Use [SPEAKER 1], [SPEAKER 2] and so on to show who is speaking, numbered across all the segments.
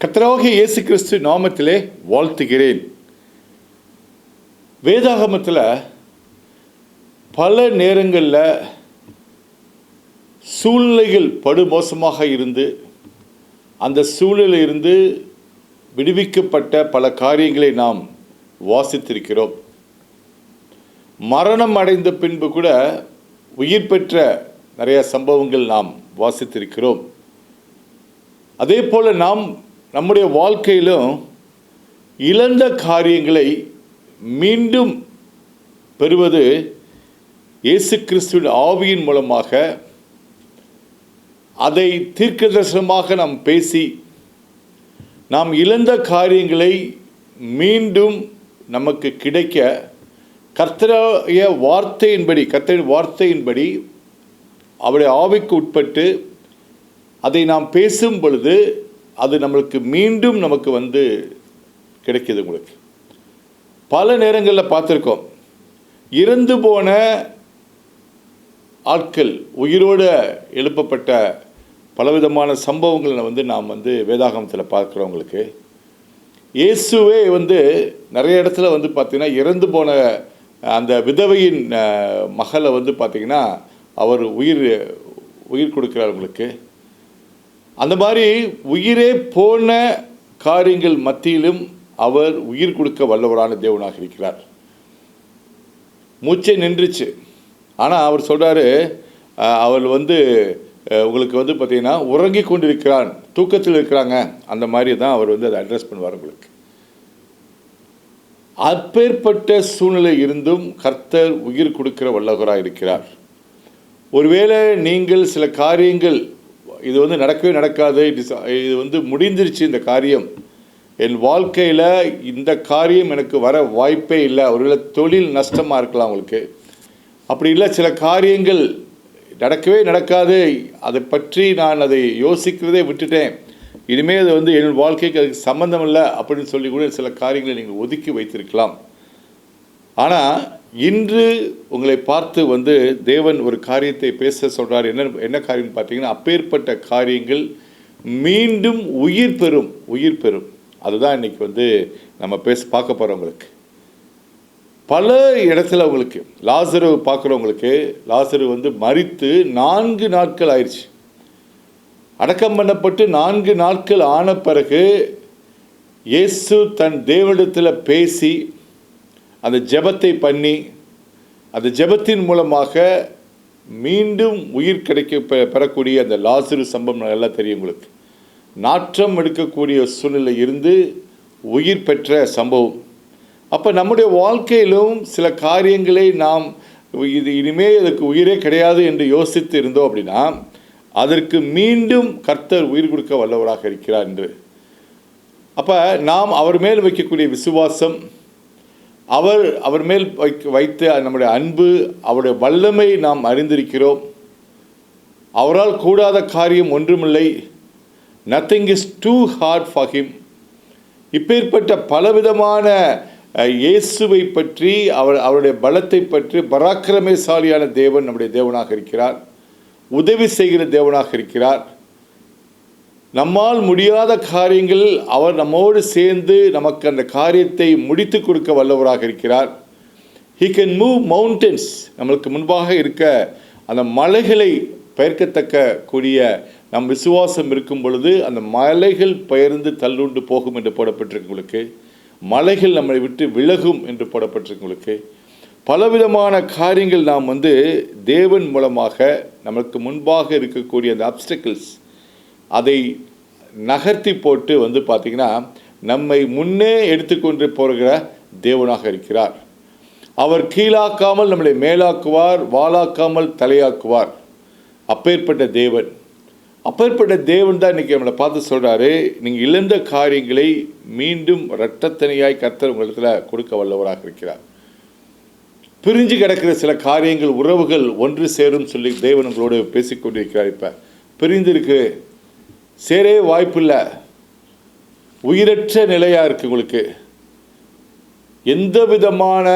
[SPEAKER 1] கத்தராகிய இயேசு கிறிஸ்து நாமத்திலே வாழ்த்துகிறேன். வேதாகமத்தில் பல நேரங்களில் சூழ்நிலைகள் படுமோசமாக இருந்து அந்த சூழ்நிலையிலிருந்து இருந்து விடுவிக்கப்பட்ட பல காரியங்களை நாம் வாசித்திருக்கிறோம். மரணம் அடைந்த பின்பு கூட உயிர் பெற்ற நிறைய சம்பவங்கள் நாம் வாசித்திருக்கிறோம். அதே போல் நாம் நம்முடைய வாழ்க்கையிலும் இழந்த காரியங்களை மீண்டும் பெறுவது இயேசு கிறிஸ்துவின் ஆவியின் மூலமாக. அதை தீர்க்க தரிசனமாக நாம் பேசி நாம் இழந்த காரியங்களை மீண்டும் நமக்கு கிடைக்க கர்த்தரைய வார்த்தையின்படி கர்த்தரின் வார்த்தையின்படி அவருடைய ஆவிக்கு உட்பட்டு அதை நாம் பேசும் பொழுது அது நம்மளுக்கு மீண்டும் நமக்கு வந்து கிடைக்கிது உங்களுக்கு. பல நேரங்களில் பார்த்துருக்கோம். இறந்து போன ஆட்கள் உயிரோடு எழுப்பப்பட்ட பலவிதமான சம்பவங்களை வந்து நாம் வந்து வேதாகமத்தில் பார்க்குறவங்களுக்கு இயேசுவே வந்து நிறைய இடத்துல வந்து பார்த்திங்கன்னா இறந்து போன அந்த விதவையின் மகளை வந்து பார்த்திங்கன்னா அவர் உயிர் உயிர் கொடுக்கிறார் உங்களுக்கு. அந்த மாதிரி உயிரே போன காரியங்கள் மத்தியிலும் அவர் உயிர் கொடுக்க வல்லவரான தேவனாக இருக்கிறார். மூச்சை நின்றுச்சு. ஆனால் அவர் சொல்கிறாரு அவர் வந்து உங்களுக்கு வந்து பார்த்தீங்கன்னா உறங்கி கொண்டிருக்கிறான் தூக்கத்தில் இருக்கிறாங்க. அந்த மாதிரி தான் அவர் வந்து அதை அட்ரஸ் பண்ணுவார் உங்களுக்கு. அப்பேற்பட்ட சூழ்நிலை இருந்தும் கர்த்தர் உயிர் கொடுக்கிற வல்லவராக இருக்கிறார் ஒருவேளை நீங்கள் சில காரியங்கள் இது வந்து நடக்கவே நடக்காது. இது வந்து முடிந்துருச்சு இந்த காரியம். என் வாழ்க்கையில் இந்த காரியம் எனக்கு வர வாய்ப்பே இல்லை. ஒருவேளை தொழில் நஷ்டமாக இருக்கலாம் அவங்களுக்கு அப்படி இல்லை சில காரியங்கள் நடக்கவே நடக்காது. அதை பற்றி நான் அதை யோசிக்கிறதே விட்டுட்டேன். இனிமேல் அது வந்து என் வாழ்க்கைக்கு அதுக்கு சம்மந்தம் இல்லை அப்படின்னு சொல்லி கூட சில காரியங்களை நீங்கள் ஒதுக்கி வைத்திருக்கலாம். ஆனால் இன்று உங்களை பார்த்து வந்து தேவன் ஒரு காரியத்தை பேச சொல்கிறார் என்ன என்ன காரியம்னு பார்த்தீங்கன்னா அப்பேற்பட்ட காரியங்கள் மீண்டும் உயிர் பெறும் உயிர் பெறும். அதுதான் இன்னைக்கு வந்து நம்ம பேச பார்க்க போகிறவங்களுக்கு பல இடத்துல அவங்களுக்கு லாசரு பார்க்குறவங்களுக்கு லாசரு வந்து மறித்து நான்கு நாட்கள் ஆயிடுச்சு அடக்கம் பண்ணப்பட்டு நான்கு நாட்கள் ஆன பிறகு இயேசு தன் தேவனிடத்தில் பேசி அந்த ஜெபத்தை பண்ணி அந்த ஜெபத்தின் மூலமாக மீண்டும் உயிர் கிடைக்க பெ- பெறக்கூடிய அந்த லாசரு சம்பவம் நல்லா தெரியும் உங்களுக்கு. நாற்றம் எடுக்கக்கூடிய சூழ்நிலை இருந்து உயிர் பெற்ற சம்பவம். அப்போ நம்முடைய வாழ்க்கையிலும் சில காரியங்களை நாம் இது இனிமே அதுக்கு உயிரே கிடையாது என்று யோசித்து இருந்தோம் அப்படின்னா அதற்கு மீண்டும் கர்த்தர் உயிர் கொடுக்க வல்லவராக இருக்கிறார் என்று. அப்போ நாம் அவர் மேல் வைக்கக்கூடிய விசுவாசம் அவர் அவர் மேல் வைக்க வைத்த நம்முடைய அன்பு அவருடைய வல்லமை நாம் அறிந்திருக்கிறோம். அவரால் கூடாத காரியம் ஒன்றுமில்லை. Nothing is too hard for him இப்பேற்பட்ட பலவிதமான இயேசுவை பற்றி அவர் அவருடைய பலத்தை பற்றி பராக்கிரமசாலியான தேவன் நம்முடைய தேவனாக இருக்கிறார். உதவி செய்கிற தேவனாக இருக்கிறார். நம்மால் முடியாத காரியங்கள் அவர் நம்மோடு சேர்ந்து நமக்கு அந்த காரியத்தை முடித்து கொடுக்க வல்லவராக இருக்கிறார். ஹீ கேன் மூவ் மவுண்டன்ஸ் நம்மளுக்கு முன்பாக இருக்க அந்த மலைகளை பெயர்க்கத்தக்க கூடிய நம் விசுவாசம் இருக்கும் பொழுது அந்த மலைகள் பெயர்ந்து தள்ளுண்டு போகும் என்று போடப்பட்டிருக்கவங்களுக்கு மலைகள் நம்மை விட்டு விலகும் என்று போடப்பட்டிருக்கவங்களுக்கு பலவிதமான காரியங்கள் நாம் வந்து தேவன் மூலமாக நமக்கு முன்பாக இருக்கக்கூடிய அந்த அப்டக்கிள்ஸ் அதை நகர்த்தி போட்டு வந்து பார்த்திங்கன்னா நம்மை முன்னே எடுத்துக்கொண்டு போகிற தேவனாக இருக்கிறார். அவர் கீழாக்காமல் நம்மளை மேலாக்குவார் வாளாக்காமல் தலையாக்குவார். அப்பேற்பட்ட தேவன். அப்பேற்பட்ட தேவன் தான் இன்றைக்கி நம்மளை பார்த்து சொல்கிறாரு நீங்கள் இழந்த காரியங்களை மீண்டும் இரட்டத்தனையாய் கர்த்தர் உங்களிடத்தில் கொடுக்க வல்லவராக இருக்கிறார். பிரிஞ்சு கிடக்கிற சில காரியங்கள் உறவுகள் ஒன்று சேரும் சொல்லி தேவன் உங்களோடு பேசிக்கொண்டிருக்கிறார் இப்போ. பிரிந்திருக்கு சேரே வாய்ப்பில்லை. உயிரற்ற நிலையாக இருக்குது உங்களுக்கு. எந்த விதமான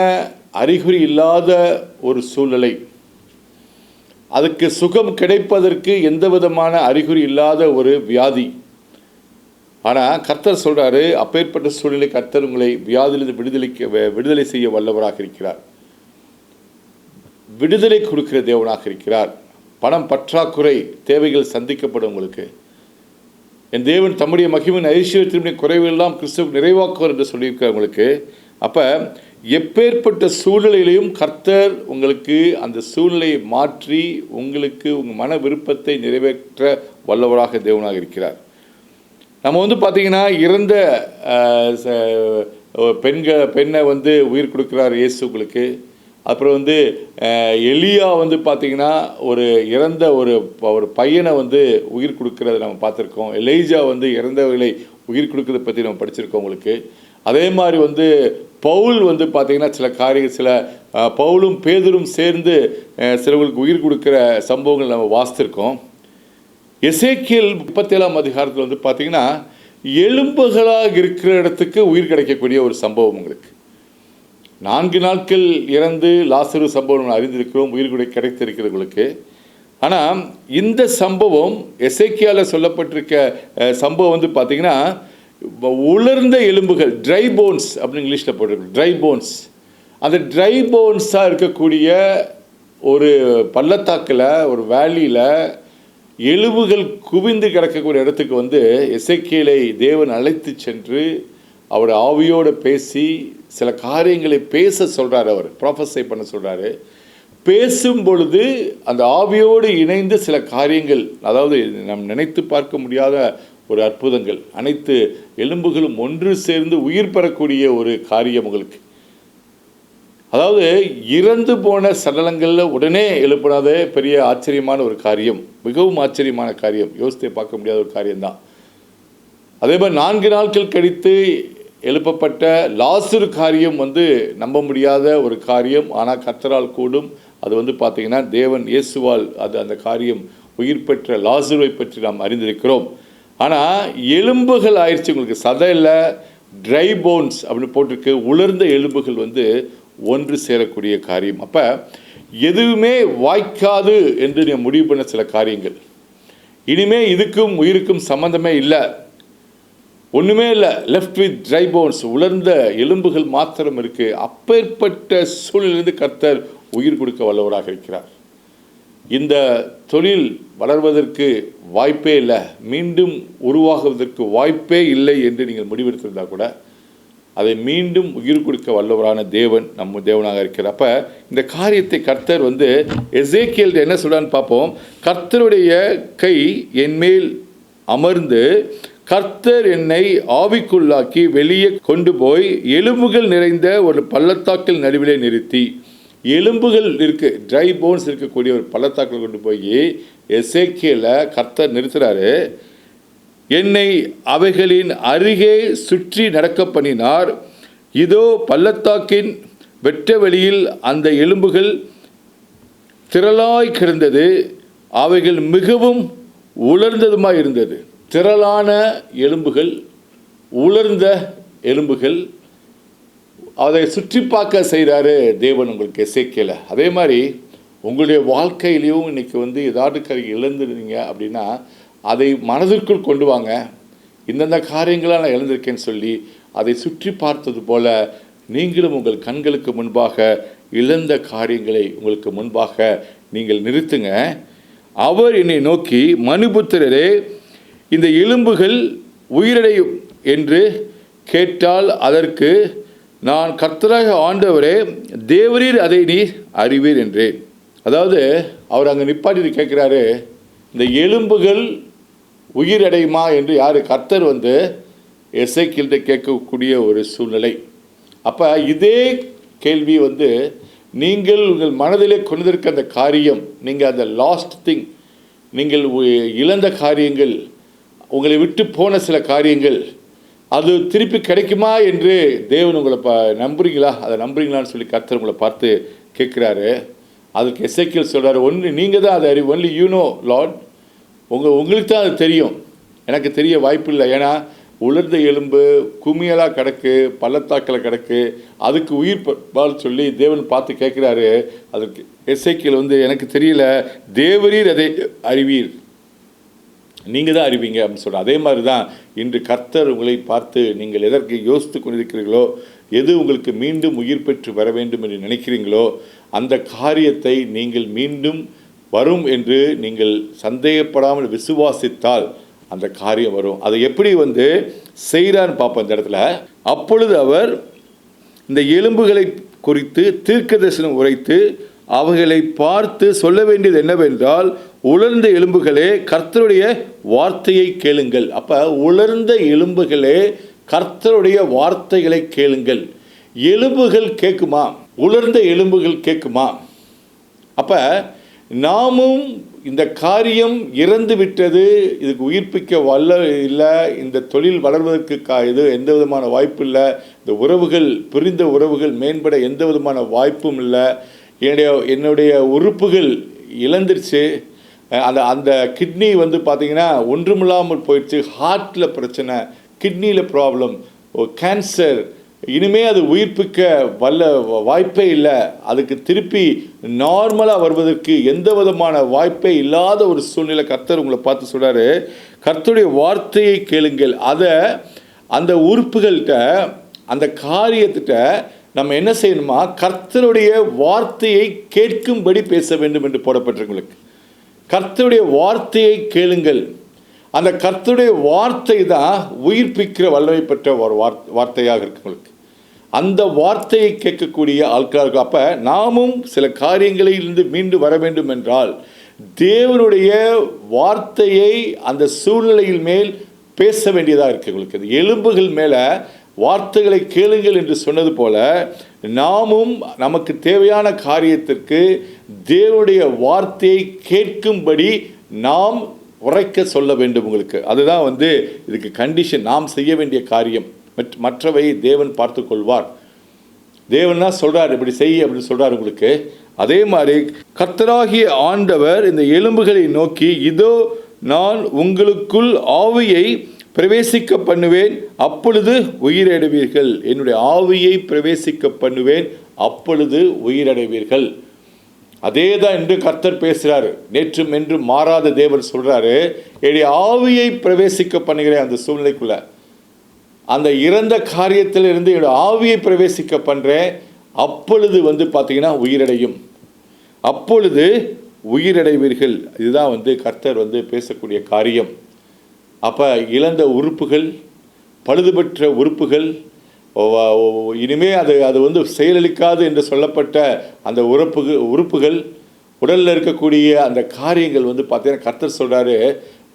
[SPEAKER 1] அறிகுறி இல்லாத ஒரு சூழ்நிலை. அதுக்கு சுகம் கிடைப்பதற்கு எந்த விதமான அறிகுறி இல்லாத ஒரு வியாதி. ஆனால் கர்த்தர் சொல்கிறாரு அப்பேற்பட்ட சூழ்நிலை கர்த்தர் உங்களை வியாதியிலிருந்து விடுதலைக்கு விடுதலை செய்ய வல்லவராக இருக்கிறார். விடுதலை கொடுக்கிற தேவனாக இருக்கிறார். பணம் பற்றாக்குறை தேவைகள் சந்திக்கப்படும் உங்களுக்கு. என் தேவன் தம்முடைய மகிமின் ஐஸ்வர்யத்தினுடைய குறைவெல்லாம் கிறிஸ்துவ நிறைவாக்குவார் என்று சொல்லியிருக்கார் உங்களுக்கு. அப்போ எப்பேற்பட்ட சூழ்நிலையிலையும் கர்த்தர் உங்களுக்கு அந்த சூழ்நிலையை மாற்றி உங்களுக்கு உங்கள் மன விருப்பத்தை நிறைவேற்ற வல்லவராக தேவனாக இருக்கிறார். நம்ம வந்து பார்த்தீங்கன்னா இறந்த ச- பெண்கள் பெண்ணை வந்து உயிர் கொடுக்குறார் இயேசு உங்களுக்கு. அப்புறம் வந்து எலியா வந்து பார்த்தீங்கன்னா ஒரு இறந்த ஒரு ஒரு பையனை வந்து உயிர் கொடுக்கறத நம்ம பார்த்துருக்கோம். எலைஜா வந்து இறந்தவர்களை உயிர் கொடுக்கறத பற்றி நம்ம படிச்சிருக்கோம் உங்களுக்கு. அதே மாதிரி வந்து பவுல் வந்து பார்த்திங்கன்னா சில காரியங்கள் சில பவுலும் பேதரும் சேர்ந்து சிலவங்களுக்கு உயிர் கொடுக்குற சம்பவங்கள் நம்ம வாசித்திருக்கோம். எசேக்கியல் முப்பத்தேழாம் அதிகாரத்தில் வந்து பார்த்தீங்கன்னா எலும்புகளாக இருக்கிற இடத்துக்கு உயிர் கிடைக்கக்கூடிய ஒரு சம்பவம் உங்களுக்கு. நான்கு நாட்கள் இறந்து லாசரு சம்பவம் அறிந்திருக்கிறோம். உயிர்குடை கிடைத்திருக்கிறவர்களுக்கு கிடைத்திருக்கிறவங்களுக்கு. ஆனால் இந்த சம்பவம் எசைக்கியாவில் சொல்லப்பட்டிருக்க சம்பவம் வந்து பார்த்தீங்கன்னா உலர்ந்த எலும்புகள் ட்ரை போன்ஸ் அப்படின்னு இங்கிலீஷில் போட்டிருக்கு ட்ரை போன்ஸ் அந்த ட்ரை போன்ஸாக இருக்கக்கூடிய ஒரு பள்ளத்தாக்கில் ஒரு வேலியில் எலும்புகள் குவிந்து கிடக்கக்கூடிய இடத்துக்கு வந்து இசைக்கியலை தேவன் அழைத்து சென்று அவர் ஆவியோடு பேசி சில காரியங்களை பேச சொல்கிறார் அவர் ப்ராஃபஸை பண்ண சொல்கிறாரு பேசும் பொழுது அந்த ஆவியோடு இணைந்து சில காரியங்கள் அதாவது நாம் நினைத்து பார்க்க முடியாத ஒரு அற்புதங்கள் அனைத்து எலும்புகளும் ஒன்று சேர்ந்து உயிர் பெறக்கூடிய ஒரு காரியம் உங்களுக்கு. அதாவது இறந்து போன சடலங்களில் உடனே எழுப்பினதே பெரிய ஆச்சரியமான ஒரு காரியம் மிகவும் ஆச்சரியமான காரியம் யோசித்தே பார்க்க முடியாத ஒரு காரியம்தான். அதே மாதிரி நான்கு நாட்கள் கழித்து எழுப்பப்பட்ட லாசுரு காரியம் வந்து நம்ப முடியாத ஒரு காரியம். ஆனால் கத்தரால் கூடும். அது வந்து பார்த்தீங்கன்னா தேவன் இயேசுவால் அது அந்த காரியம் உயிர் பெற்ற லாசுருவை பற்றி நாம் அறிந்திருக்கிறோம். ஆனால் எலும்புகள் ஆயிடுச்சு. உங்களுக்கு சதையில் ட்ரை போன்ஸ் அப்படின்னு போட்டிருக்கு. உலர்ந்த எலும்புகள் வந்து ஒன்று சேரக்கூடிய காரியம். அப்போ எதுவுமே வாய்க்காது என்று நீ முடிவு பண்ண சில காரியங்கள். இனிமே இதுக்கும் உயிருக்கும் சம்மந்தமே இல்லை. ஒன்றுமே இல்லை. லெஃப்ட் வித் ட்ரை போன்ஸ் உலர்ந்த எலும்புகள் மாத்திரம் இருக்குது அப்பேற்பட்ட சூழலிருந்து கர்த்தர் உயிர் கொடுக்க வல்லவராக இருக்கிறார். இந்த தொழில் வளர்வதற்கு வாய்ப்பே இல்லை. மீண்டும் உருவாகுவதற்கு வாய்ப்பே இல்லை என்று நீங்கள் முடிவெடுத்திருந்தால் கூட அதை மீண்டும் உயிர் கொடுக்க வல்லவரான தேவன் நம்ம தேவனாக இருக்கிறார். அப்போ இந்த காரியத்தை கர்த்தர் வந்து எசேக்கியல் என்ன சொல்கிறான்னு பார்ப்போம். கர்த்தருடைய கை என் மேல் அமர்ந்து கர்த்தர் என்னை ஆவிக்குள்ளாக்கி வெளியே கொண்டு போய் எலும்புகள் நிறைந்த ஒரு பள்ளத்தாக்கில் நடுவிலே நிறுத்தி. எலும்புகள் இருக்கு ட்ரை போன்ஸ் இருக்கக்கூடிய ஒரு பள்ளத்தாக்கில் கொண்டு போய் எசேக்கியில் கர்த்தர் நிறுத்துறாரு. என்னை அவைகளின் அருகே சுற்றி நடக்க பண்ணினார். இதோ பள்ளத்தாக்கின் வெட்ட வெளியில் அந்த எலும்புகள் திரளாய் கிடந்தது. அவைகள் மிகவும் உலர்ந்ததுமாய் இருந்தது. திரளான எலும்புகள் உலர்ந்த எலும்புகள் அதை சுற்றி பார்க்க செய்கிறாரு தேவன் உங்களுக்கு சேர்க்கல அதே மாதிரி உங்களுடைய வாழ்க்கையிலையும் இன்னைக்கு வந்து ஏதாவது கரை இழந்துருந்தீங்க அப்படின்னா அதை மனதிற்குள் கொண்டு வாங்க. இந்தந்த காரியங்களை நான் இழந்திருக்கேன்னு சொல்லி அதை சுற்றி பார்த்தது போல நீங்களும் உங்கள் கண்களுக்கு முன்பாக இழந்த காரியங்களை உங்களுக்கு முன்பாக நீங்கள் நிறுத்துங்க. அவர் என்னை நோக்கி மனுபுத்திரரே இந்த எலும்புகள் உயிரடையும் என்று கேட்டால் அதற்கு நான் கர்த்தராக ஆண்டவரே தேவரீர் அதை நீ அறிவீர் என்றேன். அதாவது அவர் அங்கே நிப்பாட்டி கேட்குறாரு இந்த எலும்புகள் உயிரடையுமா? என்று யார்? கர்த்தர் வந்து எசைக்கில்ட கேட்கக்கூடிய ஒரு சூழ்நிலை. அப்போ இதே கேள்வி வந்து நீங்கள் உங்கள் மனதிலே கொண்டிருக்க அந்த காரியம் நீங்கள் அந்த லாஸ்ட் திங் நீங்கள் இழந்த காரியங்கள் உங்களை விட்டு போன சில காரியங்கள் அது திருப்பி கிடைக்குமா என்று தேவன் உங்களை ப நம்புறீங்களா? அதை நம்புறீங்களான்னு சொல்லி கர்த்தர் உங்களை பார்த்து கேட்குறாரு. அதுக்கு எசைக்கியல் சொல்கிறாரு ஒன்று நீங்கள் தான் அதை அறிவு ஒன்லி யூ நோ லார்ட் உங்கள் உங்களுக்கு தான் அது தெரியும். எனக்கு தெரிய வாய்ப்பு இல்லை ஏன்னா உலர்ந்த எலும்பு குமியலாக கிடக்கு பள்ளத்தாக்கில் கிடக்கு அதுக்கு உயிர் பால் சொல்லி தேவன் பார்த்து கேட்குறாரு. அதுக்கு எஸ்ஐக்கில் வந்து எனக்கு தெரியல. தேவரீர் அதை அறிவீர். நீங்கள் தான் அறிவீங்க அப்படின்னு சொல்கிறேன் அதே மாதிரி தான் இன்று கர்த்தர் உங்களை பார்த்து நீங்கள் எதற்கு யோசித்து கொண்டிருக்கிறீர்களோ எது உங்களுக்கு மீண்டும் உயிர் பெற்று வர வேண்டும் என்று நினைக்கிறீங்களோ அந்த காரியத்தை நீங்கள் மீண்டும் வரும் என்று நீங்கள் சந்தேகப்படாமல் விசுவாசித்தால் அந்த காரியம் வரும். அதை எப்படி வந்து செய்கிறான்னு பார்ப்போம் இந்த இடத்துல. அப்பொழுது அவர் இந்த எலும்புகளை குறித்து தீர்க்க தரிசனம் உரைத்து அவைகளை பார்த்து சொல்ல வேண்டியது என்னவென்றால் உலர்ந்த எலும்புகளே கர்த்தருடைய வார்த்தையை கேளுங்கள். அப்போ உலர்ந்த எலும்புகளே கர்த்தருடைய வார்த்தைகளை கேளுங்கள். எலும்புகள் கேட்குமா? உலர்ந்த எலும்புகள் கேட்குமா? அப்போ நாமும் இந்த காரியம் இறந்து விட்டது இதுக்கு உயிர்ப்பிக்க வல்ல இல்லை இந்த தொழில் வளர்வதற்கு கா இது எந்த விதமான வாய்ப்பு இல்லை இந்த உறவுகள் பிரிந்த உறவுகள் மேம்பட எந்த விதமான வாய்ப்பும் இல்லை. என்னுடைய என்னுடைய உறுப்புகள் இழந்துருச்சு. அந்த அந்த கிட்னி வந்து பார்த்தீங்கன்னா ஒன்றுமில்லாமல் போயிடுச்சு. ஹார்ட்டில் பிரச்சனை கிட்னியில் ப்ராப்ளம் கேன்சர் இனிமே அது உயிர்ப்பிக்க வல்ல வாய்ப்பே இல்லை. அதுக்கு திருப்பி நார்மலாக வருவதற்கு எந்த விதமான வாய்ப்பே இல்லாத ஒரு சூழ்நிலை கர்த்தர் உங்களை பார்த்து சொல்கிறாரு கர்த்தருடைய வார்த்தையை கேளுங்கள். அதை அந்த உறுப்புகள்கிட்ட அந்த காரியத்திட்ட நம்ம என்ன செய்யணுமா? கர்த்தருடைய வார்த்தையை கேட்கும்படி பேச வேண்டும் என்று போடப்பட்டிருங்களுக்கு கர்த்தருடைய வார்த்தையை கேளுங்கள். அந்த கர்த்தருடைய வார்த்தை தான் உயிர்ப்பிக்கிற வல்லமை பெற்ற ஒரு வார்த்தையாக இருக்கு உங்களுக்கு. அந்த வார்த்தையை கேட்கக்கூடிய ஆட்களாக இருக்கும் அப்போ நாமும் சில காரியங்களிலிருந்து மீண்டு வர வேண்டும் என்றால் தேவனுடைய வார்த்தையை அந்த சூழ்நிலையில் மேல் பேச வேண்டியதாக இருக்குது உங்களுக்கு. எலும்புகள் மேலே வார்த்தைகளை கேளுங்கள் என்று சொன்னது போல நாமும் நமக்கு தேவையான காரியத்திற்கு தேவனுடைய வார்த்தையை கேட்கும்படி நாம் உரைக்க சொல்ல வேண்டும் உங்களுக்கு. அதுதான் வந்து இதுக்கு கண்டிஷன் நாம் செய்ய வேண்டிய காரியம். மற்ற- மற்றவை தேவன் பார்த்து கொள்வார். தேவன் தான் இப்படி செய் அப்படின்னு சொல்கிறார் உங்களுக்கு. அதே மாதிரி கர்த்தராகிய ஆண்டவர் இந்த எலும்புகளை நோக்கி இதோ நான் உங்களுக்குள் ஆவியை பிரவேசிக்க பண்ணுவேன் அப்பொழுது உயிரடைவீர்கள். என்னுடைய ஆவியை பிரவேசிக்க பண்ணுவேன் அப்பொழுது உயிரடைவீர்கள். அதே தான் இன்று கர்த்தர் பேசுகிறார் நேற்றும் என்றும் மாறாத தேவர் சொல்கிறாரு என்னுடைய ஆவியை பிரவேசிக்க பண்ணுகிறேன் அந்த சூழ்நிலைக்குள்ள. அந்த இறந்த காரியத்தில் இருந்து என்னுடைய ஆவியை பிரவேசிக்க பண்ணுறேன் அப்பொழுது வந்து பார்த்தீங்கன்னா உயிரடையும். அப்பொழுது உயிரடைவீர்கள். இதுதான் வந்து கர்த்தர் வந்து பேசக்கூடிய காரியம். அப்போ இழந்த உறுப்புகள் பழுதுபெற்ற உறுப்புகள் இனிமே அது அது வந்து செயலளிக்காது என்று சொல்லப்பட்ட அந்த உறுப்புகள் உறுப்புகள் உடலில் இருக்கக்கூடிய அந்த காரியங்கள் வந்து பார்த்தீங்கன்னா கர்த்தர் சொல்கிறாரு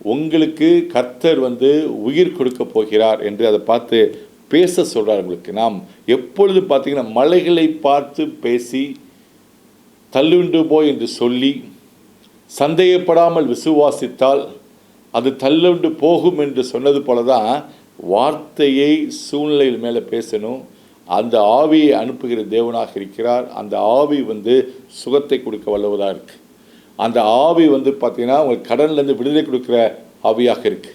[SPEAKER 1] உங்களுக்கு கர்த்தர் வந்து உயிர் கொடுக்க போகிறார் என்று அதை பார்த்து பேச சொல்கிறார் உங்களுக்கு. நாம் எப்பொழுது பார்த்தீங்கன்னா மலைகளை பார்த்து பேசி தள்ளுண்டு போய் என்று சொல்லி சந்தேகப்படாமல் விசுவாசித்தால் அது தள்ளுண்டு போகும் என்று சொன்னது போல தான் வார்த்தையை சூழ்நிலையில் மேலே பேசணும். அந்த ஆவியை அனுப்புகிற தேவனாக இருக்கிறார். அந்த ஆவி வந்து சுகத்தை கொடுக்க வல்லவதாக இருக்குது அந்த ஆவி வந்து பார்த்திங்கன்னா உங்களுக்கு கடன்லேருந்து விடுதலை கொடுக்குற ஆவியாக இருக்குது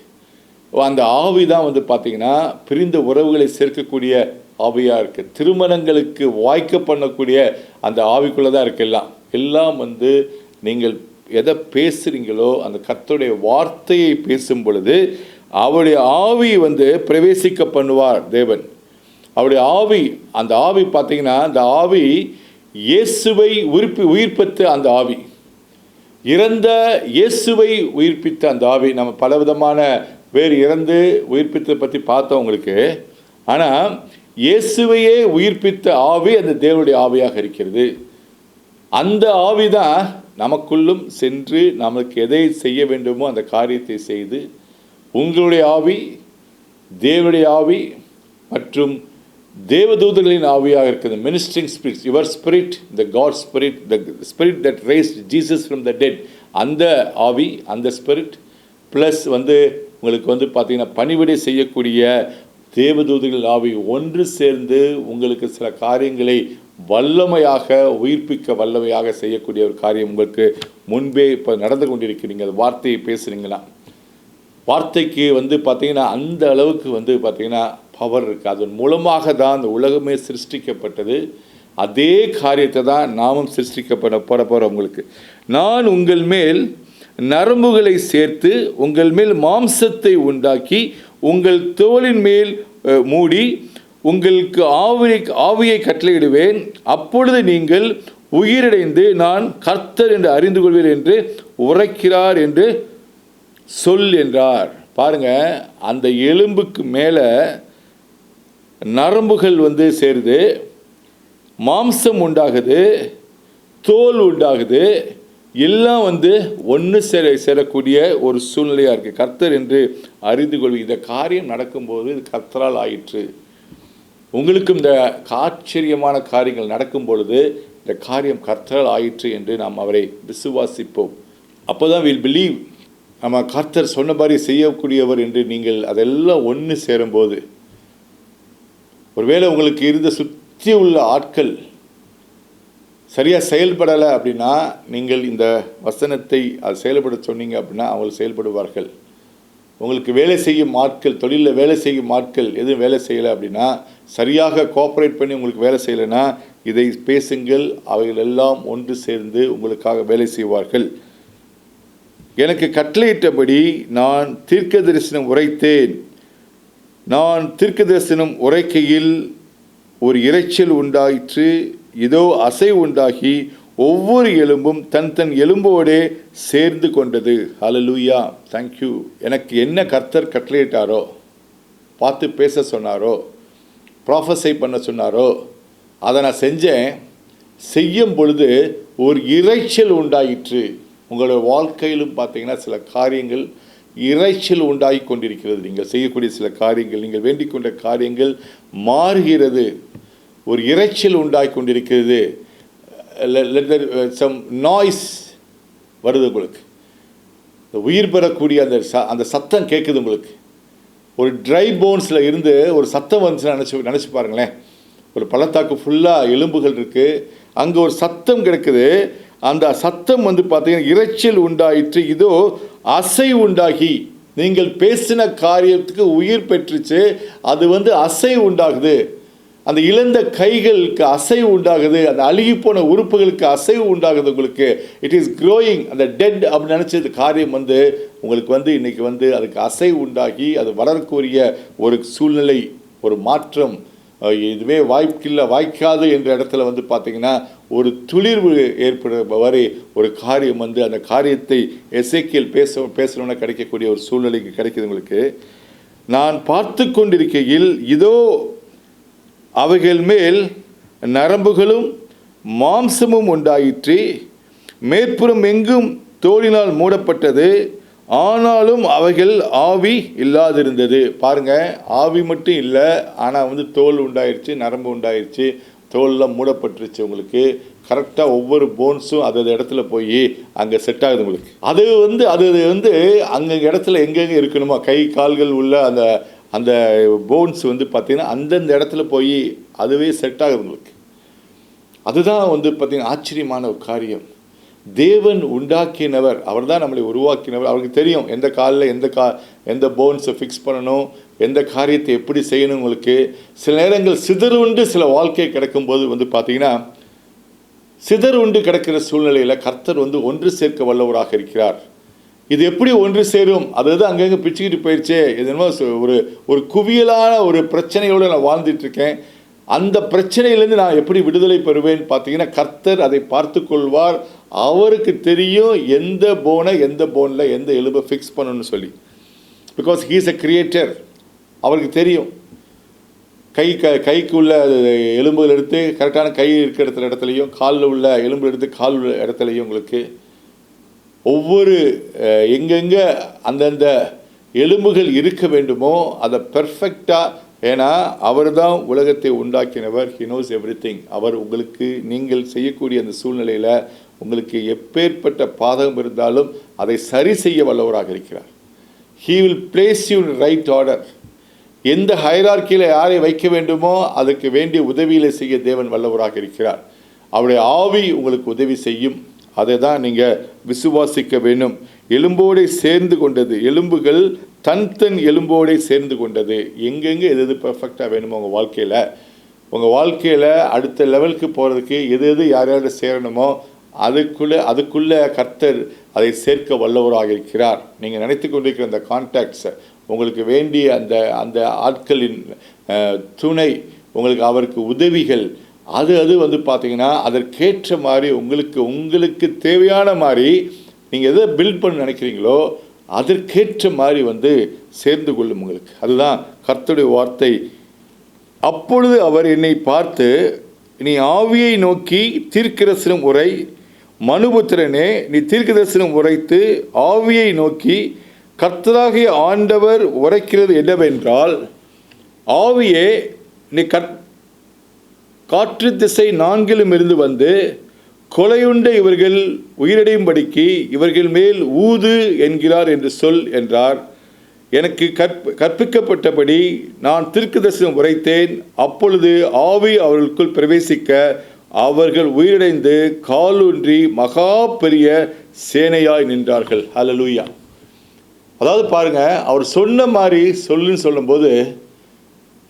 [SPEAKER 1] அந்த ஆவி தான் வந்து பார்த்திங்கன்னா பிரிந்த உறவுகளை சேர்க்கக்கூடிய ஆவியாக இருக்குது திருமணங்களுக்கு வாய்க்க பண்ணக்கூடிய அந்த ஆவிக்குள்ளே தான் இருக்கு எல்லாம். எல்லாம் வந்து நீங்கள் எதை பேசுகிறீங்களோ அந்த கர்த்தருடைய வார்த்தையை பேசும் பொழுது அவருடைய ஆவி வந்து பிரவேசிக்க பண்ணுவார் தேவன். அவருடைய ஆவி அந்த ஆவி பார்த்தீங்கன்னா அந்த ஆவி இயேசுவை உயிர்ப்பி உயிர்ப்பித்த அந்த ஆவி. இறந்த இயேசுவை உயிர்ப்பித்த அந்த ஆவி. நம்ம பலவிதமான வேறு இறந்து உயிர்ப்பித்ததை பற்றி பார்த்தோம் உங்களுக்கு. ஆனால் இயேசுவையே உயிர்ப்பித்த ஆவி அந்த தேவனுடைய ஆவியாக இருக்கிறது. அந்த ஆவி தான் நமக்குள்ளும் சென்று நமக்கு எதை செய்ய வேண்டுமோ அந்த காரியத்தை செய்து உங்களுடைய ஆவி தேவனுடைய ஆவி மற்றும் தேவதூதர்களின் ஆவியாக இருக்குது ministering spirit your spirit the God spirit the spirit that raise Jesus from the dead அந்த ஆவி அந்த ஸ்பிரிட் ப்ளஸ் வந்து உங்களுக்கு வந்து பார்த்திங்கன்னா பணிவிடை செய்யக்கூடிய தேவதூதர்கள் ஆவி ஒன்று சேர்ந்து உங்களுக்கு சில காரியங்களை வல்லமையாக உயிர்ப்பிக்க வல்லமையாக செய்யக்கூடிய ஒரு காரியம் உங்களுக்கு முன்பே இப்போ நடந்து கொண்டிருக்கிறீங்க. அந்த வார்த்தையை பேசுகிறீங்களா வார்த்தைக்கு வந்து பார்த்தீங்கன்னா அந்த அளவுக்கு வந்து பார்த்தீங்கன்னா பவர் இருக்குது அதன் மூலமாக தான் அந்த உலகமே சிருஷ்டிக்கப்பட்டது. அதே காரியத்தை தான் நாமும் சிருஷ்டிக்கப்பட போட போகிறோம் உங்களுக்கு. நான் உங்கள் மேல் நரம்புகளை சேர்த்து உங்கள் மேல் மாம்சத்தை உண்டாக்கி உங்கள் தோளின் மேல் மூடி உங்களுக்கு ஆவியை ஆவியை கட்டளையிடுவேன். அப்பொழுது நீங்கள் உயிரடைந்து நான் கர்த்தர் என்று அறிந்து கொள்வீர் என்று உரைக்கிறார் என்று சொல் என்றார். பாருங்க அந்த எலும்புக்கு மேலே நரம்புகள் வந்து சேருது மாம்சம் உண்டாகுது தோல் உண்டாகுது எல்லாம் வந்து ஒன்று சேர சேரக்கூடிய ஒரு சூழ்நிலையாக இருக்குது கர்த்தர் என்று அறிந்து கொள்வி இந்த காரியம் நடக்கும்போது இது கர்த்தரால் ஆயிற்று. உங்களுக்கும் இந்த ஆச்சரியமான காரியங்கள் நடக்கும் பொழுது இந்த காரியம் கர்த்தரால் ஆயிற்று என்று நாம் அவரை விசுவாசிப்போம். அப்போ தான் வில் பிலீவ் நம்ம கர்த்தர் சொன்ன மாதிரி செய்யக்கூடியவர் என்று நீங்கள் அதெல்லாம் ஒன்று சேரும்போது ஒருவேளை உங்களுக்கு இருந்த சுற்றி உள்ள ஆட்கள் சரியாக செயல்படலை அப்படின்னா நீங்கள் இந்த வசனத்தை அது செயல்பட சொன்னீங்க அப்படின்னா அவங்க செயல்படுவார்கள். உங்களுக்கு வேலை செய்யும் ஆட்கள் தொழிலில் வேலை செய்யும் ஆட்கள் எதுவும் வேலை செய்யலை அப்படின்னா சரியாக கோஆப்ரேட் பண்ணி உங்களுக்கு வேலை செய்யலைன்னா இதை பேசுங்கள் அவைகள் எல்லாம் ஒன்று சேர்ந்து உங்களுக்காக வேலை செய்வார்கள். எனக்கு கட்டளையிட்டபடி நான் தீர்க்க தரிசனம் உரைத்தேன். நான் தீர்க்க தரிசனம் உரைக்கையில் ஒரு இரைச்சல் உண்டாயிற்று இதோ அசை உண்டாகி ஒவ்வொரு எலும்பும் தன் தன் எலும்போடே சேர்ந்து கொண்டது. ஹலலூயா தேங்க்யூ எனக்கு என்ன கர்த்தர் கட்டளையிட்டாரோ பார்த்து பேச சொன்னாரோ ப்ராஃபஸை பண்ண சொன்னாரோ அதை நான் செஞ்சேன். செய்யும் பொழுது ஒரு இரைச்சல் உண்டாயிற்று. உங்களோட வாழ்க்கையிலும் பார்த்தீங்கன்னா சில காரியங்கள் இரைச்சல் உண்டாகி கொண்டிருக்கிறது. நீங்கள் செய்யக்கூடிய சில காரியங்கள் நீங்கள் வேண்டிக் கொண்ட காரியங்கள் மாறுகிறது. ஒரு இரைச்சல் உண்டாகி கொண்டிருக்கிறது. சம் நாய்ஸ் uh, வருது உங்களுக்கு. இந்த உயிர் பெறக்கூடிய அந்த ச அந்த சத்தம் கேட்குது உங்களுக்கு. ஒரு ட்ரை போன்ஸில் இருந்து ஒரு சத்தம் வந்துச்சுன்னு நினச்சி நினச்சி பாருங்களேன். ஒரு பள்ளத்தாக்கு ஃபுல்லாக எலும்புகள் இருக்குது அங்கே ஒரு சத்தம் கிடக்குது. அந்த சத்தம் வந்து பார்த்தீங்கன்னா இரைச்சல் உண்டாயிற்று. இதோ அசை உண்டாகி. நீங்கள் பேசின காரியத்துக்கு உயிர் பெற்றுச்சு. அது வந்து அசை உண்டாகுது. அந்த இழந்த கைகளுக்கு அசைவு உண்டாகுது அந்த அழுகி போன உறுப்புகளுக்கு அசைவு உண்டாகுது உங்களுக்கு. இட் இஸ் க்ரோயிங் அந்த டெட் அப்படின்னு நினச்சது காரியம் வந்து உங்களுக்கு வந்து இன்னைக்கு வந்து அதுக்கு அசைவு உண்டாகி அது வளரக்கூடிய ஒரு சூழ்நிலை ஒரு மாற்றம் இதுவே வாய்ப்பில்லை வாய்க்காது என்ற இடத்துல வந்து பார்த்தீங்கன்னா ஒரு துளிர்வு ஏற்படுற வரை ஒரு காரியம் வந்து அந்த காரியத்தை எசைக்கியல் பேச பேசணும்னா கிடைக்கக்கூடிய ஒரு சூழ்நிலைக்கு கிடைக்குது உங்களுக்கு. நான் பார்த்து கொண்டிருக்கையில் இதோ அவைகள் மேல் நரம்புகளும் மாம்சமும் உண்டாயிற்று. மேற்புறம் எங்கும் தோளினால் மூடப்பட்டது. ஆனாலும் அவைகள் ஆவி இல்லாதிருந்தது. பாருங்க ஆவி மட்டும் இல்லை ஆனால் வந்து தோல் உண்டாயிருச்சு நரம்பு உண்டாயிருச்சு தோல்லாம் மூடப்பட்டுருச்சு உங்களுக்கு. கரெக்டாக ஒவ்வொரு போன்ஸும் அது இடத்துல போய் அங்கே செட் ஆகுது உங்களுக்கு. அது வந்து அது வந்து அங்கே இடத்துல எங்கெங்கே இருக்கணுமோ கை கால்கள் உள்ள அந்த அந்த போன்ஸ் வந்து பார்த்திங்கன்னா அந்தந்த இடத்துல போய் அதுவே செட் ஆகுது உங்களுக்கு. அதுதான் வந்து பார்த்திங்கன்னா ஆச்சரியமான ஒரு காரியம். தேவன் உண்டாக்கினவர் அவர் தான் நம்மளை உருவாக்கினவர். அவருக்கு தெரியும் எந்த காலில் எந்த கா எந்த போன்ஸை ஃபிக்ஸ் பண்ணணும் எந்த காரியத்தை எப்படி செய்யணும் உங்களுக்கு. சில நேரங்கள் சிதறுண்டு சில வாழ்க்கை கிடைக்கும்போது வந்து பார்த்தீங்கன்னா சிதறுண்டு கிடக்கிற சூழ்நிலையில் கர்த்தர் வந்து ஒன்று சேர்க்க வல்லவராக இருக்கிறார். இது எப்படி ஒன்று சேரும்? அதாவது அங்கங்கே பிச்சுக்கிட்டு போயிடுச்சே இது என்னமோ ஒரு ஒரு குவியலான ஒரு பிரச்சனையோடு நான் வாழ்ந்துட்டு இருக்கேன் அந்த பிரச்சனையிலேருந்து நான் எப்படி விடுதலை பெறுவேன் பார்த்தீங்கன்னா கர்த்தர் அதை பார்த்து கொள்வார் அவருக்கு தெரியும் எந்த போனை எந்த போனில் எந்த எலும்பை ஃபிக்ஸ் பண்ணணும்னு சொல்லி. பிகாஸ் ஹீஸ் அ கிரியேட்டர் அவருக்கு தெரியும். கை க கைக்கு உள்ள எலும்புகள் எடுத்து கரெக்டான கை இருக்கிற இடத்துல இடத்துலையும் காலில் உள்ள எலும்பு எடுத்து கால் உள்ள இடத்துலையும் உங்களுக்கு ஒவ்வொரு எங்கெங்கே அந்தந்த எலும்புகள் இருக்க வேண்டுமோ அதை பெர்ஃபெக்டாக ஏன்னா அவர் தான் உலகத்தை உண்டாக்கினவர். ஹி நோஸ் எவ்ரி அவர் உங்களுக்கு நீங்கள் செய்யக்கூடிய அந்த சூழ்நிலையில் உங்களுக்கு எப்பேற்பட்ட பாதகம் இருந்தாலும் அதை சரி செய்ய வல்லவராக இருக்கிறார். He will place you right order எந்த ஹைரார்க்கியில் யாரை வைக்க வேண்டுமோ அதுக்கு வேண்டிய உதவிகளை செய்ய தேவன் வல்லவராக இருக்கிறார். அவருடைய ஆவி உங்களுக்கு உதவி செய்யும். அதை தான் நீங்கள் விசுவாசிக்க வேண்டும். எலும்போடை சேர்ந்து கொண்டது எலும்புகள் தன் தன் எலும்போடை சேர்ந்து கொண்டது. எங்கெங்கே எது எது பர்ஃபெக்டாக வேணுமோ உங்கள் வாழ்க்கையில் உங்கள் வாழ்க்கையில் அடுத்த லெவலுக்கு போகிறதுக்கு எது எது யார் யார் சேரணுமோ அதுக்குள்ளே அதுக்குள்ளே கர்த்தர் அதை சேர்க்க வல்லவராக இருக்கிறார். நீங்கள் நினைத்து கொண்டிருக்கிற அந்த கான்டாக்ட்ஸை உங்களுக்கு வேண்டிய அந்த அந்த ஆட்களின் துணை உங்களுக்கு அவருக்கு உதவிகள் அது அது வந்து பார்த்தீங்கன்னா அதற்கேற்ற மாதிரி உங்களுக்கு உங்களுக்கு தேவையான மாதிரி நீங்கள் எதை பில்ட் பண்ண நினைக்கிறீங்களோ அதற்கேற்ற மாதிரி வந்து சேர்ந்து கொள்ளும் உங்களுக்கு. அதுதான் கர்த்தருடைய வார்த்தை. அப்பொழுது அவர் என்னை பார்த்து நீ ஆவியை நோக்கி தீர்க்கரசனம் உரை மனுபுத்திரனே நீ தீர்க்கதரிசனம் உரைத்து ஆவியை நோக்கி கர்த்தராகிய ஆண்டவர் உரைக்கிறது என்னவென்றால் ஆவியே நீ கற் காற்று திசை நான்கிலும் இருந்து வந்து கொலையுண்ட இவர்கள் உயிரடையும்படிக்கு இவர்கள் மேல் ஊது என்கிறார் என்று சொல் என்றார். எனக்கு கற்ப கற்பிக்கப்பட்டபடி நான் திருக்கு தரிசனம் உரைத்தேன். அப்பொழுது ஆவி அவர்களுக்குள் பிரவேசிக்க அவர்கள் உயிரடைந்து காலூன்றி மகா பெரிய சேனையாய் நின்றார்கள். ஹalleluya அதாவது பாருங்க அவர் சொன்ன மாதிரி சொல்லுன்னு சொல்லும்போது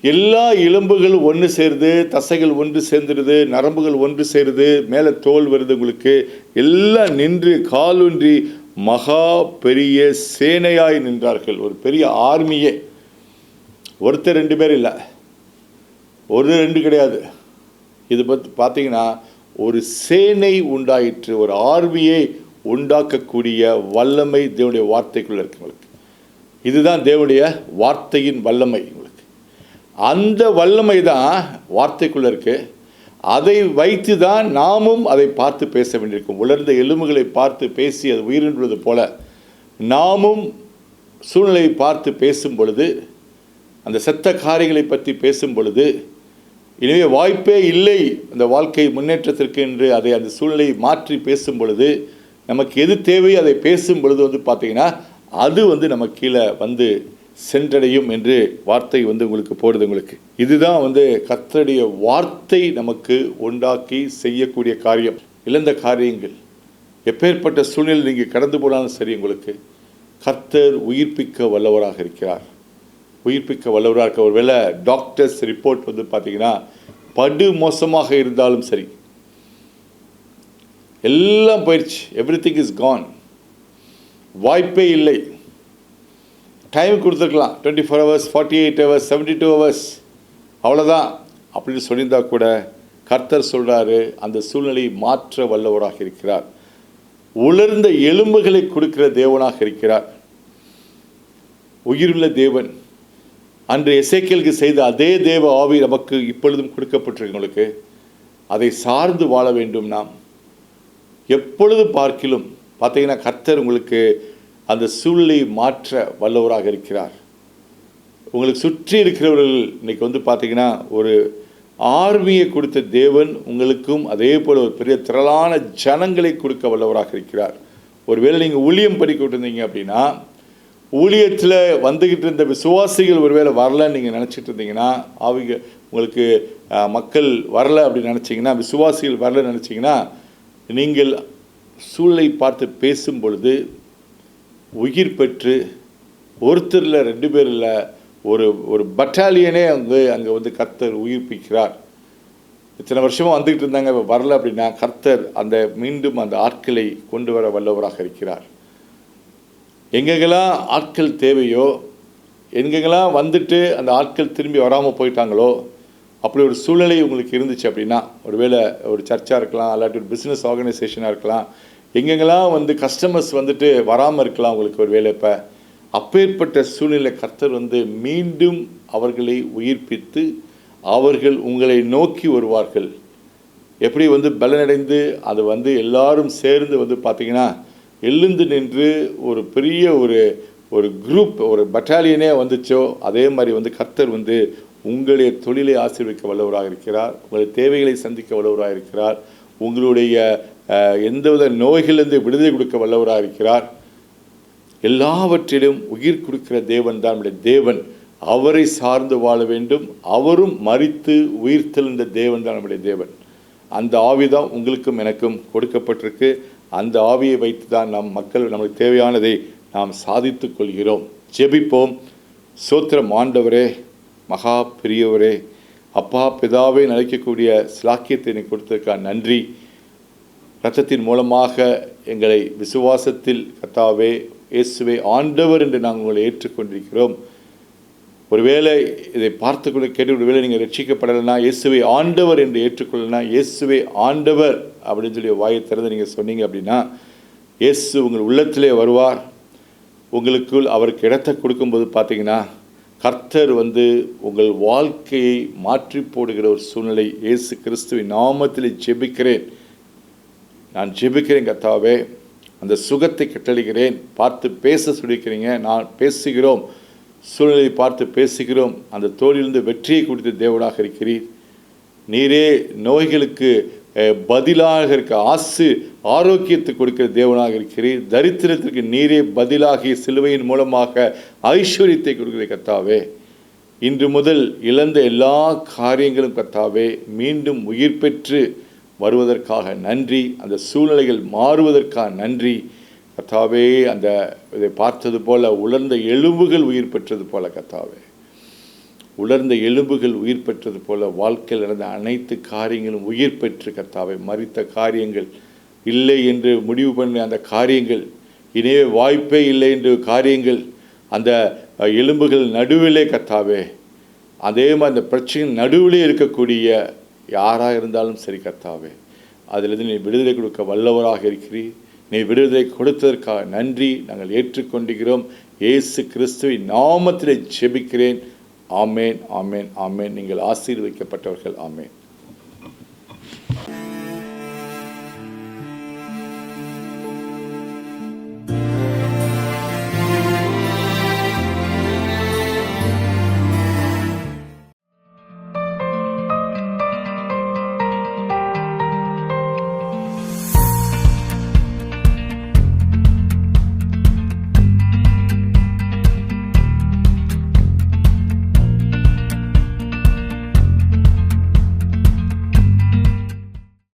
[SPEAKER 1] எல்லா எலும்புகளும் ஒன்று சேருது தசைகள் ஒன்று சேர்ந்துடுது நரம்புகள் ஒன்று சேருது மேலே தோல் வருது உங்களுக்கு. எல்லாம் நின்று காலூன்றி மகா பெரிய சேனையாய் நின்றார்கள். ஒரு பெரிய ஆர்மியே. ஒருத்தர் ரெண்டு பேர் இல்லை. ஒரு ரெண்டு கிடையாது. இது பற்றி பார்த்தீங்கன்னா ஒரு சேனை உண்டாயிற்று ஒரு ஆர்மியை உண்டாக்கக்கூடிய வல்லமை தேவனுடைய வார்த்தைக்குள்ளே இருக்குங்களுக்கு இதுதான் தேவனுடைய வார்த்தையின் வல்லமை. அந்த வல்லமை தான் வார்த்தைக்குள்ளே இருக்கு. அதை வைத்து தான் நாமும் அதை பார்த்து பேச வேண்டியிருக்கும். உலர்ந்த எலும்புகளை பார்த்து பேசி அது உயிரின்றது போல நாமும் சூழ்நிலையை பார்த்து பேசும் பொழுது அந்த செத்த காரியங்களை பற்றி பேசும் பொழுது எனவே வாய்ப்பே இல்லை அந்த வாழ்க்கை முன்னேற்றத்திற்கு என்று அதை அந்த சூழ்நிலையை மாற்றி பேசும் பொழுது நமக்கு எது தேவையோ அதை பேசும் பொழுது வந்து பார்த்திங்கன்னா அது வந்து நம்ம கீழே வந்து சென்றடையும் என்று வார்த்தை வந்து உங்களுக்கு போடுது உங்களுக்கு. இதுதான் வந்து கத்தருடைய வார்த்தை நமக்கு உண்டாக்கி செய்யக்கூடிய காரியம் இழந்த காரியங்கள். எப்பேற்பட்ட சூழ்நிலை நீங்கள் கடந்து போனாலும் சரி உங்களுக்கு கர்த்தர் உயிர்ப்பிக்க வல்லவராக இருக்கிறார். உயிர்ப்பிக்க வல்லவராக இருக்க ஒருவேளை டாக்டர்ஸ் ரிப்போர்ட் வந்து பார்த்தீங்கன்னா படு மோசமாக இருந்தாலும் சரி. எல்லாம் போயிடுச்சு எவ்ரி திங் இஸ் கான் வாய்ப்பே இல்லை. டைம் கொடுத்துருக்கலாம். Twenty four hours forty eight hours seventy two hours அவ்வளோதான் அப்படின்னு சொல்லியிருந்தா கூட கர்த்தர் சொல்கிறாரு அந்த சூழ்நிலையை மாற்ற வல்லவராக இருக்கிறார். உலர்ந்த எலும்புகளை கொடுக்கிற தேவனாக இருக்கிறார். உயிருள்ள தேவன். அன்று எசேக்கியலுக்கு செய்த அதே தேவ ஆவி நமக்கு இப்பொழுதும் கொடுக்கப்பட்டிருக்கவங்களுக்கு அதை சார்ந்து வாழ வேண்டும் நாம். எப்பொழுது பார்க்கிலும் பார்த்தீங்கன்னா கர்த்தர் உங்களுக்கு அந்த சூழ்நிலையை மாற்ற வல்லவராக இருக்கிறார். உங்களுக்கு சுற்றி இருக்கிறவர்கள் இன்றைக்கி வந்து பார்த்தீங்கன்னா ஒரு ஆர்மியை கொடுத்த தேவன் உங்களுக்கும் அதே போல் ஒரு பெரிய திரளான ஜனங்களை கொடுக்க வல்லவராக இருக்கிறார். ஒருவேளை நீங்கள் ஊழியம் படிக்கிட்டு இருந்தீங்க அப்படின்னா ஊழியத்தில் வந்துக்கிட்டு இருந்த விசுவாசிகள் ஒருவேளை வரலன்னு நீங்கள் நினச்சிட்டு இருந்தீங்கன்னா அவங்க உங்களுக்கு மக்கள் வரல அப்படின்னு நினச்சிங்கன்னா விசுவாசிகள் வரலன்னு நினச்சிங்கன்னா நீங்கள் சூழலை பார்த்து பேசும் பொழுது உயிர் பெற்று ஒருத்தரில் ரெண்டு பேரில் ஒரு ஒரு பட்டாலியனே அங்கே அங்கே வந்து கர்த்தர் உயிர்ப்பிக்கிறார். இத்தனை வருஷமாக வந்துக்கிட்டு இருந்தாங்க இப்போ வரல அப்படின்னா கர்த்தர் அந்த மீண்டும் அந்த ஆட்களை கொண்டு வர வல்லவராக இருக்கிறார். எங்கெங்கெல்லாம் ஆட்கள் தேவையோ எங்கெங்கெல்லாம் வந்துட்டு அந்த ஆட்கள் திரும்பி வராமல் போயிட்டாங்களோ அப்படி ஒரு சூழ்நிலை உங்களுக்கு இருந்துச்சு அப்படின்னா ஒருவேளை ஒரு சர்ச்சாக இருக்கலாம் இல்லாட்டி ஒரு பிஸ்னஸ் ஆர்கனைசேஷனாக இருக்கலாம் எங்கெங்கெல்லாம் வந்து கஸ்டமர்ஸ் வந்துட்டு வராமல் இருக்கலாம் உங்களுக்கு ஒரு வேலை இப்போ அப்பேற்பட்ட சூழ்நிலை கர்த்தர் வந்து மீண்டும் அவர்களை உயிர்ப்பித்து அவர்கள் உங்களை நோக்கி வருவார்கள். எப்படி வந்து பலனடைந்து அது வந்து எல்லாரும் சேர்ந்து வந்து பார்த்தீங்கன்னா எழுந்து நின்று ஒரு பெரிய ஒரு ஒரு குரூப் ஒரு பட்டாலியனே வந்துச்சோ அதே மாதிரி வந்து கர்த்தர் வந்து உங்களுடைய தொழிலை ஆசீர்விக்க வல்லவராக இருக்கிறார் உங்களுடைய தேவைகளை சந்திக்க வல்லவராக இருக்கிறார் உங்களுடைய எந்தவித நோய்களிலிருந்து விடுதலை கொடுக்க வல்லவராக இருக்கிறார். எல்லாவற்றிலும் உயிர் கொடுக்கிற தேவன் தான் நம்முடைய தேவன். அவரை சார்ந்து வாழ வேண்டும். அவரும் மறித்து உயிர்த்தெழுந்த தேவன் தான் நம்முடைய தேவன். அந்த ஆவி தான் உங்களுக்கும் எனக்கும் கொடுக்கப்பட்டிருக்கு. அந்த ஆவியை வைத்து தான் நம் மக்கள் நமக்கு தேவையானதை நாம் சாதித்து கொள்கிறோம். ஜெபிப்போம். சோத்திரம் ஆண்டவரே மகா பெரியவரே அப்பா பிதாவை நினைக்கக்கூடிய சிலாக்கியத்தை நீ கொடுத்ததுக்கா நன்றி. இரத்தத்தின் மூலமாக எங்களை விசுவாசத்தில் கத்தாவே இயேசுவை ஆண்டவர் என்று நாங்கள் உங்களை ஏற்றுக்கொண்டிருக்கிறோம். ஒருவேளை இதை பார்த்து கொண்டு கேட்டு ஒருவேளை நீங்கள் ரட்சிக்கப்படலைன்னா இயேசுவை ஆண்டவர் என்று ஏற்றுக்கொள்ளனா இயேசுவை ஆண்டவர் அப்படின்னு சொல்லி வாயை திறந்து நீங்கள் சொன்னீங்க அப்படின்னா இயேசு உங்கள் உள்ளத்திலே வருவார். உங்களுக்குள் அவருக்கு இடத்தை கொடுக்கும்போது பார்த்தீங்கன்னா கர்த்தர் வந்து உங்கள் வாழ்க்கையை மாற்றி போடுகிற ஒரு சூழ்நிலை இயேசு கிறிஸ்துவின் நாமத்தில் ஜெபிக்கிறேன். நான் ஜெபிக்கிறேன் கத்தாவே அந்த சுகத்தை கட்டளிக்கிறேன் பார்த்து பேச சொல்லிக்கிறீங்க. நான் பேசுகிறோம். சூழ்நிலையை பார்த்து பேசுகிறோம். அந்த தோழிலிருந்து வெற்றியை கொடுத்த தேவனாக இருக்கிறீர். நீரே நோய்களுக்கு பதிலாக இருக்க ஆசு ஆரோக்கியத்தை கொடுக்கிற தேவனாக இருக்கிறீர். தரித்திரத்திற்கு நீரே பதிலாகிய சிலுவையின் மூலமாக ஐஸ்வர்யத்தை கொடுக்கிற கத்தாவே இன்று முதல் இழந்த எல்லா காரியங்களும் கத்தாவே மீண்டும் உயிர் பெற்று வருவதற்காக நன்றி அந்த சூழ்நிலைகள் மாறுவதற்காக நன்றி. கத்தாவே அந்த இதை பார்த்தது போல உலர்ந்த எலும்புகள் உயிர் பெற்றது போல கத்தாவே உலர்ந்த எலும்புகள் உயிர் பெற்றது போல வாழ்க்கையில் நடந்த அனைத்து காரியங்களும் உயிர் பெற்று கத்தாவை மறித்த காரியங்கள் இல்லை என்று முடிவு பண்ண அந்த காரியங்கள் இனியே வாய்ப்பே இல்லை என்று காரியங்கள் அந்த எலும்புகள் நடுவிலே கத்தாவே அதே மாதிரி அந்த பிரச்சனை நடுவிலே இருக்கக்கூடிய யாராக இருந்தாலும் சரி கர்த்தாவே அதிலிருந்து நீ விடுதலை கொடுக்க வல்லவராக இருக்கிறீர். நீ விடுதலை கொடுத்ததற்காக நன்றி. நாங்கள் ஏற்றுக்கொண்டிருக்கிறோம் இயேசு கிறிஸ்துவின் நாமத்திலே ஜெபிக்கிறேன். ஆமேன் ஆமேன் ஆமேன். நீங்கள் ஆசீர்வதிக்கப்பட்டவர்கள். ஆமேன்.